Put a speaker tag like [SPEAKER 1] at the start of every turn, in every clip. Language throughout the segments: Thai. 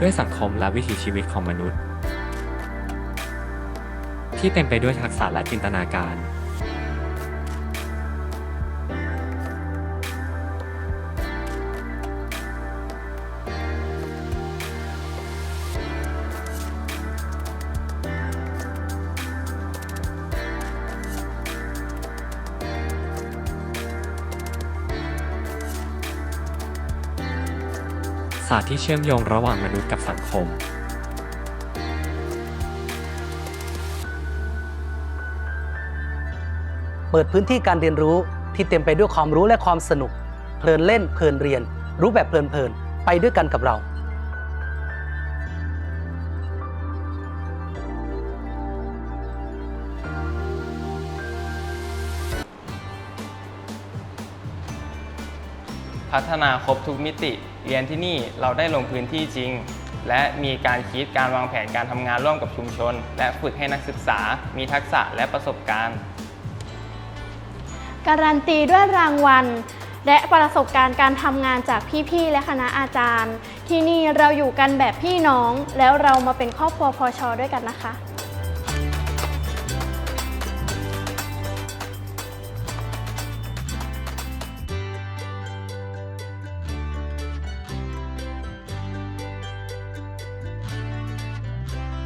[SPEAKER 1] ด้วยสังคมและวิถีชีวิตของมนุษย์ ที่เต็มไปด้วยทักษะและจินตนาการ ศาสตร์ที่เชื่อมโยงระหว่างมนุษย์กับสังคม
[SPEAKER 2] เปิดพื้นที่การเรียนรู้ที่เต็มไปด้วยความรู้และความสนุก เพลินเล่นเพลินเรียน รู้แบบเพลินเพลินไปด้วยกันกับเรา
[SPEAKER 3] พัฒนาครบทุกมิติ เรียนที่นี่เราได้ลงพื้นที่จริง และมีการคิดการวางแผนการทำงานร่วมกับชุมชน และฝึกให้นักศึกษา มีทักษะและประสบการณ์
[SPEAKER 4] การันตีด้วยรางวัล และประสบการณ์การทำงานจากพี่ๆและคณะอาจารย์ ที่นี่เราอยู่กันแบบพี่น้อง แล้วเรามาเป็นครอบครัวพอชอด้วยกันนะคะ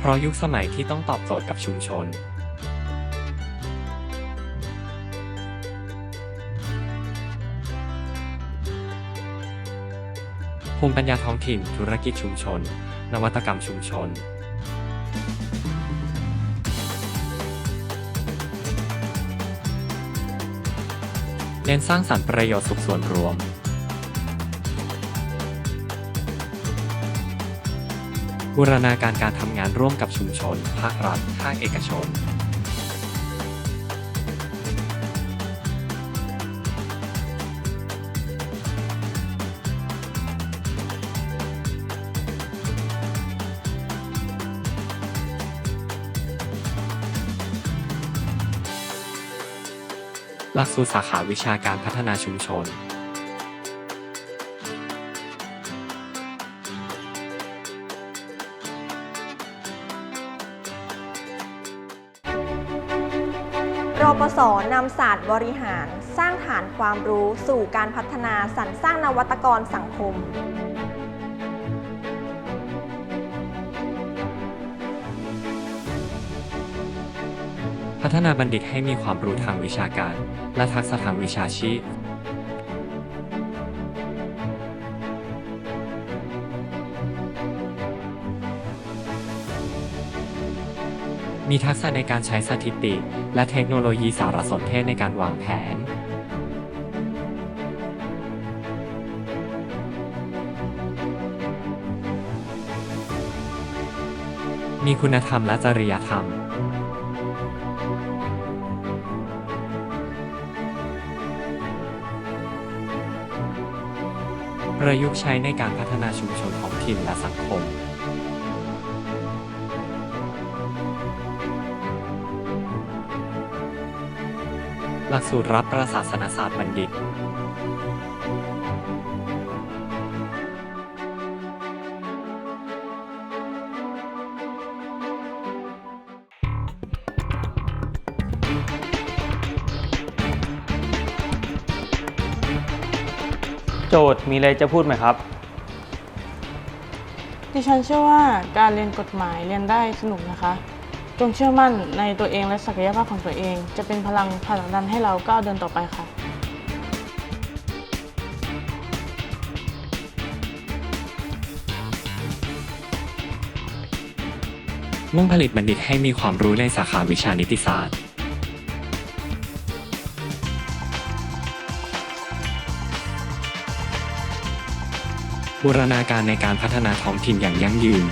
[SPEAKER 1] เพราะยุคสมัยที่ต้องตอบโจทย์กับชุมชนภูมิปัญญาท้องถิ่น ธุรกิจชุมชน นวัตกรรมชุมชน เน้นสร้างสรรค์ประโยชน์สุขส่วนรวม บูรณาการการทำงานร่วมกับชุมชน ภาครัฐ ภาคเอกชน หลักสูตรสาขาวิชาการพัฒนาชุมชน
[SPEAKER 5] บริหารสร้างฐานความรู้สู่การพัฒนาสรรสร้างนวัตกรสังคม
[SPEAKER 1] พัฒนาบัณฑิตให้มีความรู้ทางวิชาการ และทักษะทางวิชาชีพ มีทักษะในการใช้สถิติ และเทคโนโลยีสารสนเทศในการวางแผน มีคุณธรรมและจริยธรรม ประยุกต์ใช้ในการพัฒนาชุมชนท้องถิ่นและสังคม หลักสูตรรับประศาสนศาสตร์บัณฑิต
[SPEAKER 3] โจทย์มีอะไรจะพูดไหมครับ
[SPEAKER 6] ดิฉันเชื่อว่าการเรียนกฎหมายเรียนได้สนุกนะคะ จงเชื่อมั่นในตัวเองและศักยภาพของตัวเอง จะเป็นพลังผลักดันให้เราก้าวเดินต่อไปค่ะ
[SPEAKER 1] มุ่งผลิตบัณฑิตให้มีความรู้ในสาขาวิชานิติศาสตร์ บูรณาการในการพัฒนาท้องถิ่นอย่างยั่งยืน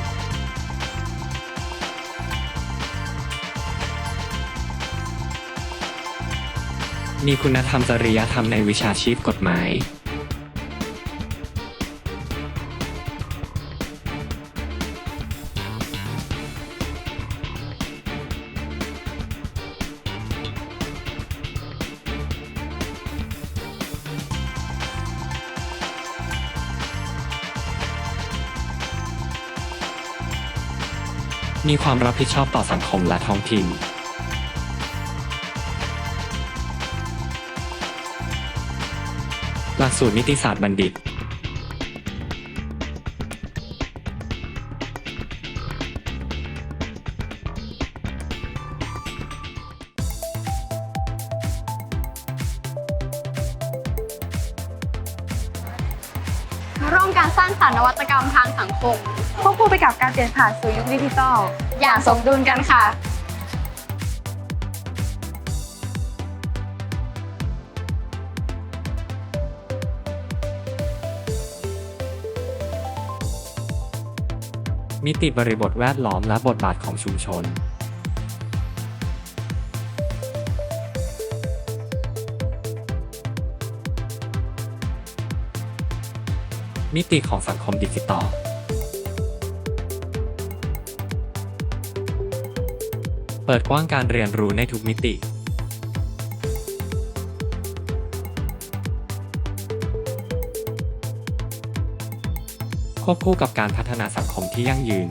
[SPEAKER 1] มีคุณธรรมจริยธรรมในวิชาชีพกฎหมาย มีความรับผิดชอบต่อสังคมและท้องถิ่น หลักสูตรนิติศาสตร์บัณฑิต
[SPEAKER 7] ร่วมการสร้างสรรค์นวัตกรรมทางสังคม
[SPEAKER 8] ควบคู่ไปกับการเปลี่ยนผ่านสู่ยุคดิจิทัล
[SPEAKER 7] อย่างสมดุลกันค่ะ
[SPEAKER 1] มิติบริบทแวดล้อมและบทบาทของชุมชน มิติของสังคมดิจิตอลเปิดกว้างการเรียนรู้ในทุกมิติ วบคู่กับการพัฒนาสังคมที่ยั่งยืน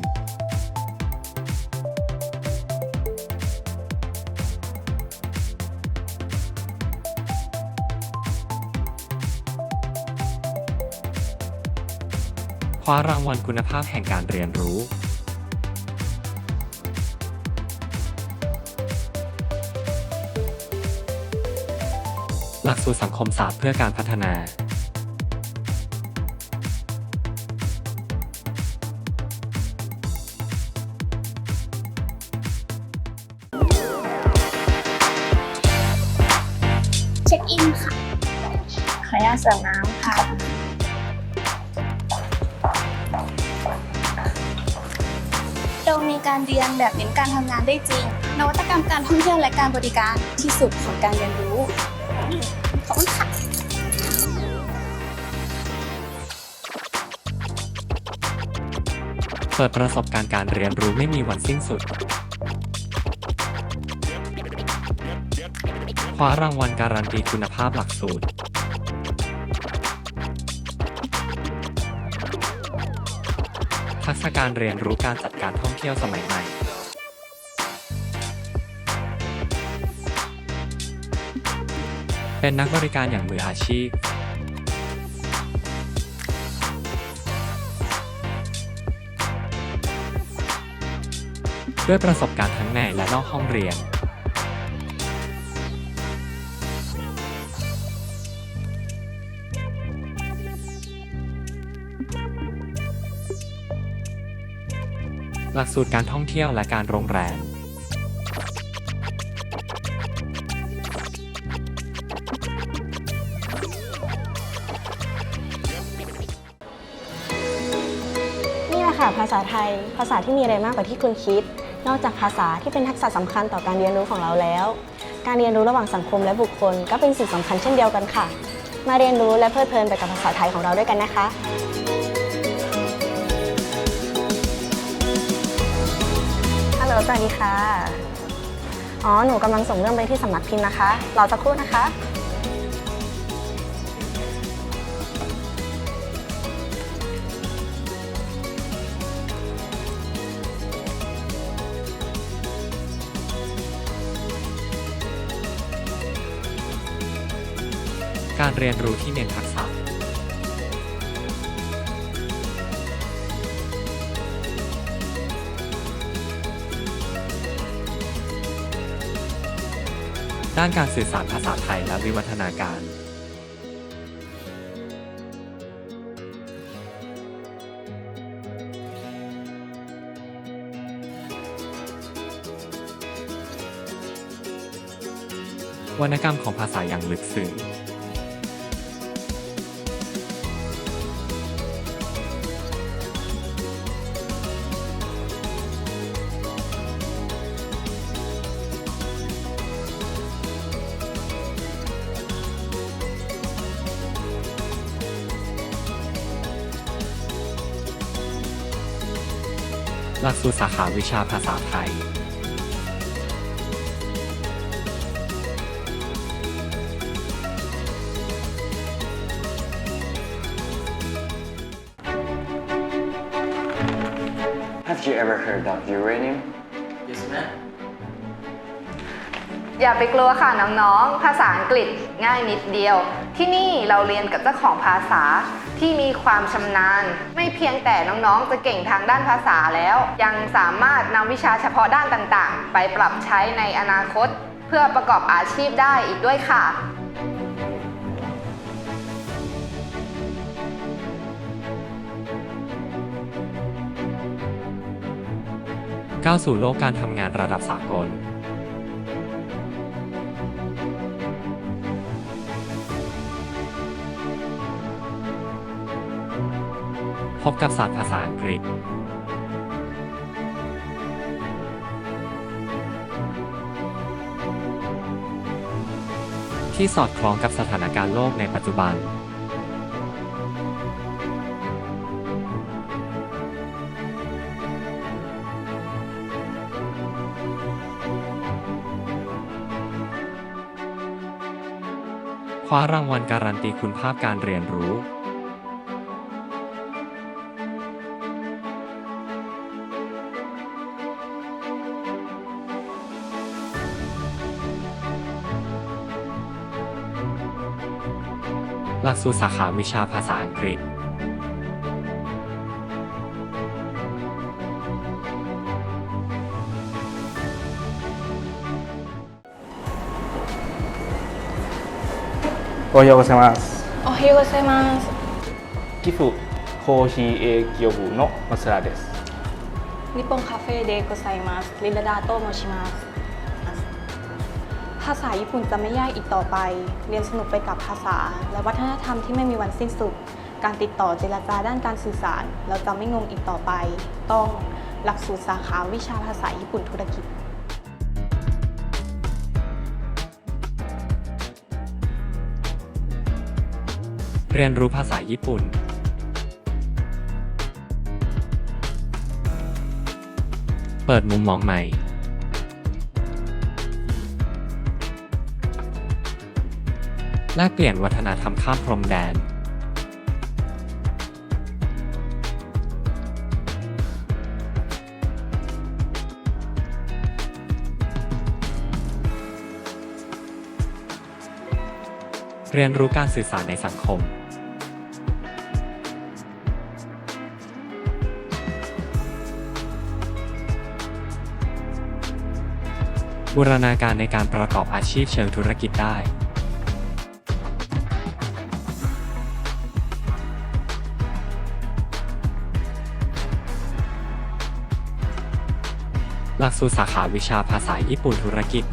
[SPEAKER 1] คว้ารางวัลคุณภาพแห่งการเรียนรู้หลักสูตรสังคมศาสตร์เพื่อการพัฒนา
[SPEAKER 7] มีการเรียนแบบเน้นการทำงานได้จริง นวัตกรรมการท่องเที่ยวและการบริการที่สุดของการเรียนรู้ขอบคุณค่ะ
[SPEAKER 1] เปิดประสบการณ์การเรียนรู้ไม่มีวันสิ้นสุดคว้ารางวัลการันตีคุณภาพหลักสูตร ทักษะการเรียนรู้การจัดการท่องเที่ยวสมัยใหม่เป็นนักบริการอย่างมืออาชีพ ด้วยประสบการณ์ทั้งในและนอกห้องเรียน ลักสูตรการท่องเที่ยวและการโรงแรม
[SPEAKER 9] นี่แหละค่ะภาษาไทย ภาษาที่มีอะไรมากกว่าที่คุณคิด นอกจากภาษาที่เป็นทักษะสำคัญต่อการเรียนรู้ของเราแล้ว การเรียนรู้ระหว่างสังคมและบุคคล ก็เป็นสิ่งสำคัญเช่นเดียวกันค่ะ มาเรียนรู้และเพลิดเพลินไปกับภาษาไทยของเราด้วยกันนะคะ สวัสดีค่ะ อ๋อ หนูกำลังส่งเรื่องไปที่สำนักพิมพ์นะคะ รอสักครู่นะคะ
[SPEAKER 1] การเรียนรู้ที่เน้นทักษะ ด้านการสื่อสารภาษาไทยและวิวัฒนาการวรรณกรรมของภาษาอย่างลึกซึ้ง หลักสูตรสาขาวิชาภาษาไทย
[SPEAKER 2] ภา
[SPEAKER 10] Have you ever heard of uranium?
[SPEAKER 11] Yes ma'am
[SPEAKER 8] อย่าไปกลัวค่ะน้องๆ ภาษาอังกฤษง่ายนิดเดียว ที่นี่เราเรียนกับเจ้าของภาษาที่มีความชำนาญ ไม่เพียงแต่น้องๆ จะเก่งทางด้านภาษาแล้ว ยังสามารถนำวิชาเฉพาะด้านต่างๆ ไปปรับใช้ในอนาคต เพื่อประกอบอาชีพได้อีกด้วยค่ะ
[SPEAKER 1] ก้าวสู่โลกการทำงานระดับสากล บกับศาสตร์ภาษาอังกฤษ ที่สอดคล้องกับสถานการณ์โลกในปัจจุบัน คว้ารางวัลการันตีคุณภาพการเรียนรู้ ลักสูตรสาขาวิชาภาษาอังกฤษ
[SPEAKER 12] โอโยโกเซมัส
[SPEAKER 13] โอเฮโกเซมัส
[SPEAKER 12] กิฟุโคชิเอเกียวบุโนะมัสระเดส
[SPEAKER 14] นิปปงคาเฟ่เดโกไซมัสลินดาโตโมชิมัสภาษาญี่ปุ่นจะไม่ยากอีกต่อไป เรียนสนุกไปกับภาษา และวัฒนธรรมที่ไม่มีวันสิ้นสุด การติดต่อเจรจาด้านการสื่อสาร เราจะไม่งงอีกต่อไป ต้องหลักสูตรสาขาวิชาภาษาญี่ปุ่นธุรกิจ
[SPEAKER 1] เรียนรู้ภาษาญี่ปุ่น เปิดมุมมองใหม่ แลกเปลี่ยนวัฒนธรรมข้ามพรมแดนเรียนรู้การสื่อสารในสังคม บูรณาการในการประกอบอาชีพเชิงธุรกิจได้ หลักสูตรสาขาวิชาภาษาญี่ปุ่นธุรกิจ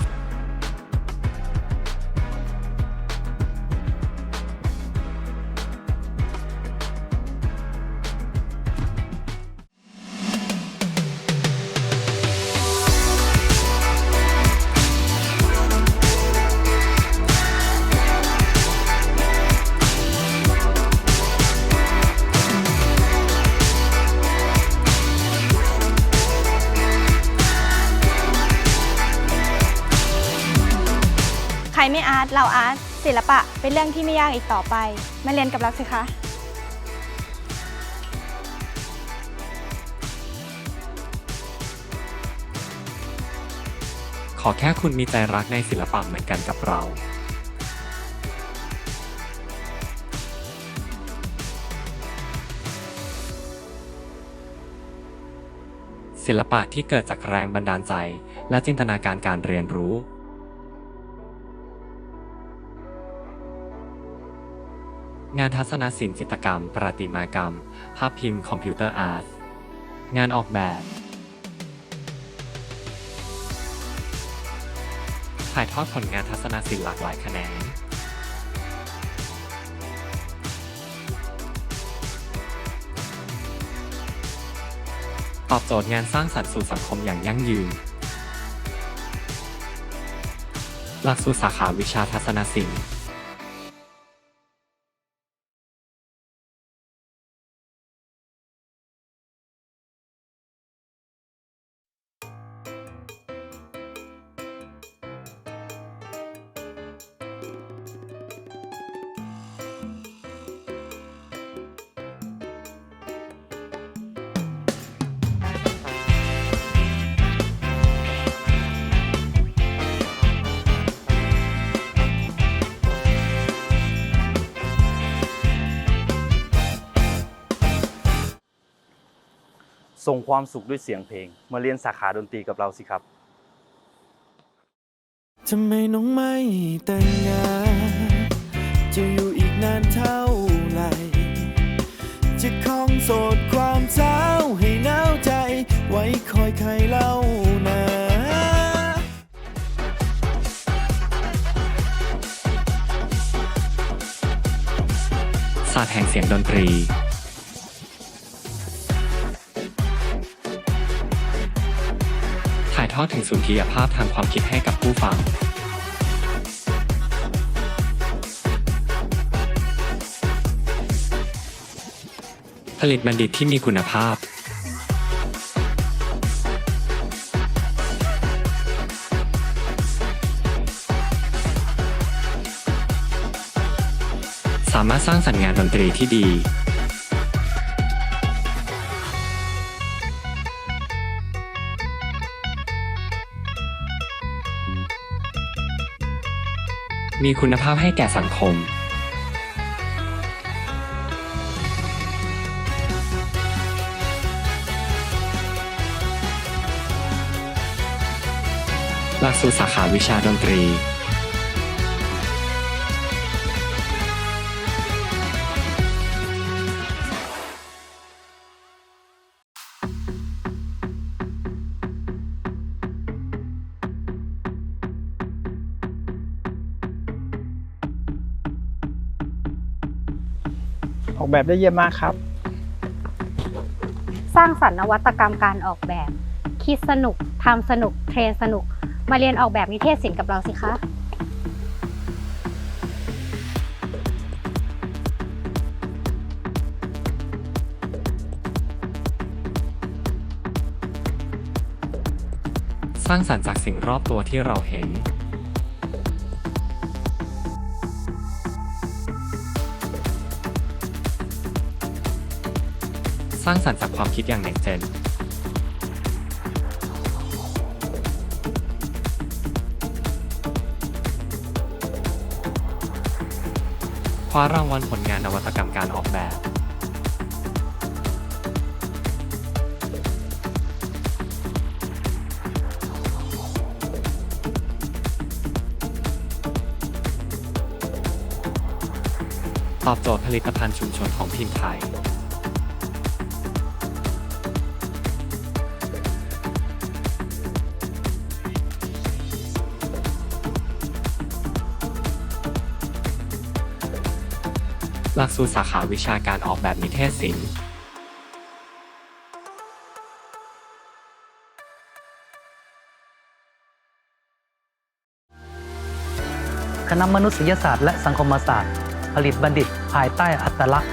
[SPEAKER 8] เป็นเรื่องที่ไม่ยากอีกต่อไป มาเรียนกับเราสิคะ
[SPEAKER 1] ขอแค่คุณมีใจรักในศิลปะเหมือนกันกับเรา ศิลปะที่เกิดจากแรงบันดาลใจ และจินตนาการการเรียนรู้ งานทัศนศิลป์จิตรกรรม ประติมากรรม ภาพพิมพ์คอมพิวเตอร์อาร์ต งานออกแบบ ถ่ายทอดผลงานทัศนศิลป์หลากหลายแขนง ตอบโจทย์งานสร้างสรรค์สู่สังคมอย่างยั่งยืน หลักสูตรสาขาวิชาทัศนศิลป์
[SPEAKER 15] ส่งความสุขด้วยเสียงเพลง มาเรียนสาขาดนตรีกับเราสิครับ
[SPEAKER 16] ทำไมน้องไม่แต่งงานจะอยู่อีกนานเท่าไหร่จะคองโสดความเจ้าให้หนาวใจ ไว้คอยใครเล่านะ
[SPEAKER 1] ศาสตร์แห่งเสียงดนตรี ทอดถึงสุนทรียภาพทางความคิดให้กับผู้ฟังผลิตบัณฑิตที่มีคุณภาพ สามารถสร้างสรรค์งานดนตรีที่ดี มีคุณภาพให้แก่สังคม หลักสูตรสาขาวิชาดนตรี
[SPEAKER 17] ออกแบบได้เยี่ยมมากครับ
[SPEAKER 18] สร้างสรรค์นวัตกรรมการออกแบบ คิดสนุกทำสนุก เทรนสนุก มาเรียนออกแบบนิเทศศิลป์กับเราสิคะ
[SPEAKER 1] สร้างสรรค์จากสิ่งรอบตัวที่เราเห็น สร้างสรรค์จากความคิดอย่างเน็กเจนคว้ารางวัลผลงานนวัตกรรมการออกแบบ ตอบโจทย์ผลิตภัณฑ์ชุมชนของพิมพ์ไทย หลักสูตรสาขาวิชาการออกแบบนิเทศศิลป์
[SPEAKER 2] คณะมนุษยศาสตร์และสังคมศาสตร์ ผลิตบัณฑิตภายใต้อัตลักษณ์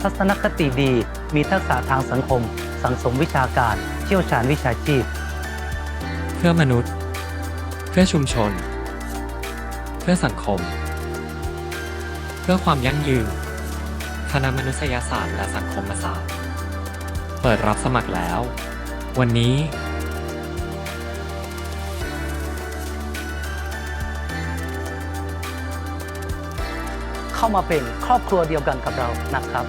[SPEAKER 2] ทัศนคติดี มีทักษะทางสังคม สังสมวิชาการ เชี่ยวชาญวิชาชีพ
[SPEAKER 1] เพื่อมนุษย์ เพื่อชุมชน เพื่อสังคม เพื่อความยั่งยืน คณะมนุษยศาสตร์และสังคมศาสตร์ เปิดรับสมัครแล้ว วันนี้
[SPEAKER 2] เข้ามาเป็นครอบครัวเดียวกันกับเรานะครับ